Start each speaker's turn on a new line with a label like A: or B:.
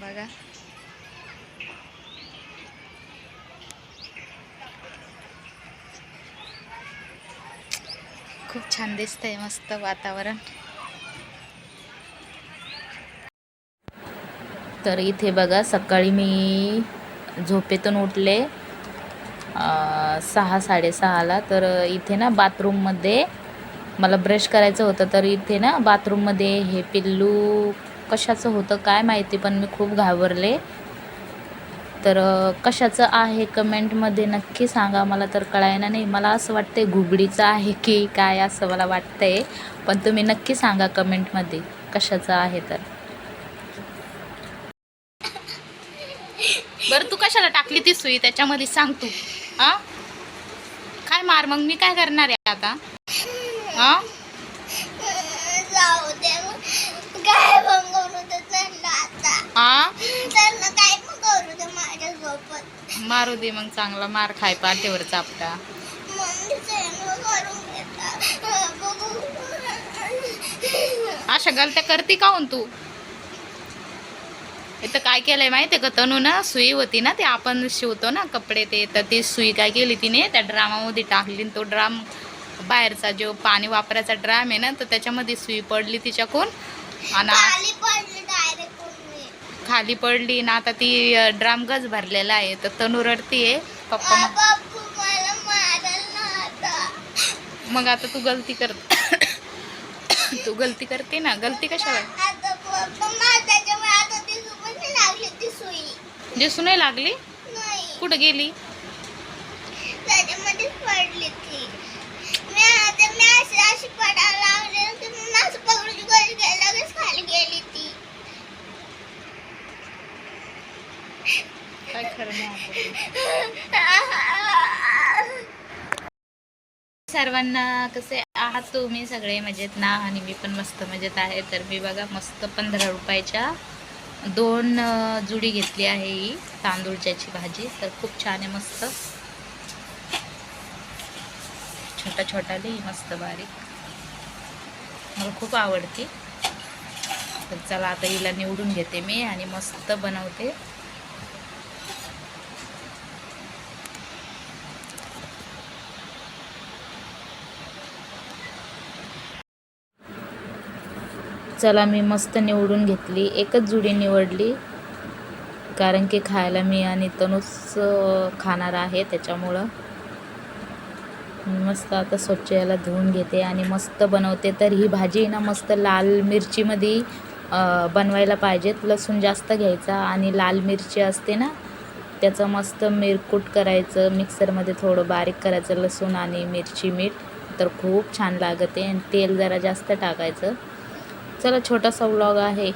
A: बघा. खूप छान दिसतंय मस्त वातावरण. तर इथे बघा सकाळी मी झोपेतून उठले सहा साडेसहाला. तर इथे ना बाथरूममध्ये मला ब्रश करायचं होतं तर इथे ना बाथरूममध्ये हे पिल्लू कशाचं होतं काय माहिती पण मी खूप घाबरले. तर कशाचं आहे कमेंटमध्ये नक्की सांगा मला तर कळायला नाही. मला असं वाटतंय घुगडीचं आहे की काय असं मला वाटतंय पण तुम्ही नक्की सांगा कमेंटमध्ये कशाचं आहे तर. बरं तू कशाला टाकली ती सुई? त्याच्यामध्ये सांग तू. हा? काय मार मग? मी काय करणार आहे आता? हा? मारू दे मग चांगला मार खाय पाठीवर चापटा. अशा गलत्या करते काहून तू? इथं काय केलंय माहितीये का तनू ना? सुई होती ना ते आपण शिवतो ना कपडे ते तर ती सुई काय केली तिने? त्या ड्रामामध्ये टाकली आणि तो ड्राम बाहेरचा जो पाणी वापरायचा ड्राम आहे ना तर त्याच्यामध्ये सुई पडली तिच्याकून आणि
B: खाली पडली
A: ना आता ती ड्राम गज भरलेला आहे तर तनू रडतीये. पप्पा मग
B: आता
A: मग आता तू गलती कर तू गलती करते ना? गलती कशाला
B: लागली
A: दिसू नाही लागली? कुठं गेली?
B: पडली ती. मी आता मी अशी अशी पडायला लागले ना, तर मी असं पकडून गोल गेली लगेच खाली गेली ती
A: काय खरं नाही सर्वांना कसे आहात तुम्ही सगळे? मजेत ना? आणि मी पण मस्त मजेत आहे. तर मी बघा मस्त पंधरा रुपयाच्या दोन जुडी घेतली आहे ही तांदूळच्याची भाजी. तर खूप छान आहे मस्त. छोटा छोटा लई मस्त बारीक. मला खूप आवडते. तर चला आता हिला निवडून घेते मी आणि मस्त बनवते. चला मी मस्त निवडून घेतली एकच जुडी निवडली. कारण की खायला मी आणि तनूच खाणार आहे त्याच्यामुळं. मस्त आता स्वच्छ याला धुवून घेते आणि मस्त बनवते. तर ही भाजी ना मस्त लाल मिरचीमध्ये बनवायला पाहिजेत लसूण जास्त घ्यायचा आणि लाल मिरची असते ना त्याचं मस्त मिरकूट करायचं. मिक्सरमध्ये थोडं बारीक करायचं लसूण आणि मिरची मीठ. तर खूप छान लागते. आणि तेल जरा जास्त टाकायचं. चला छोटासा व्लॉग आहे.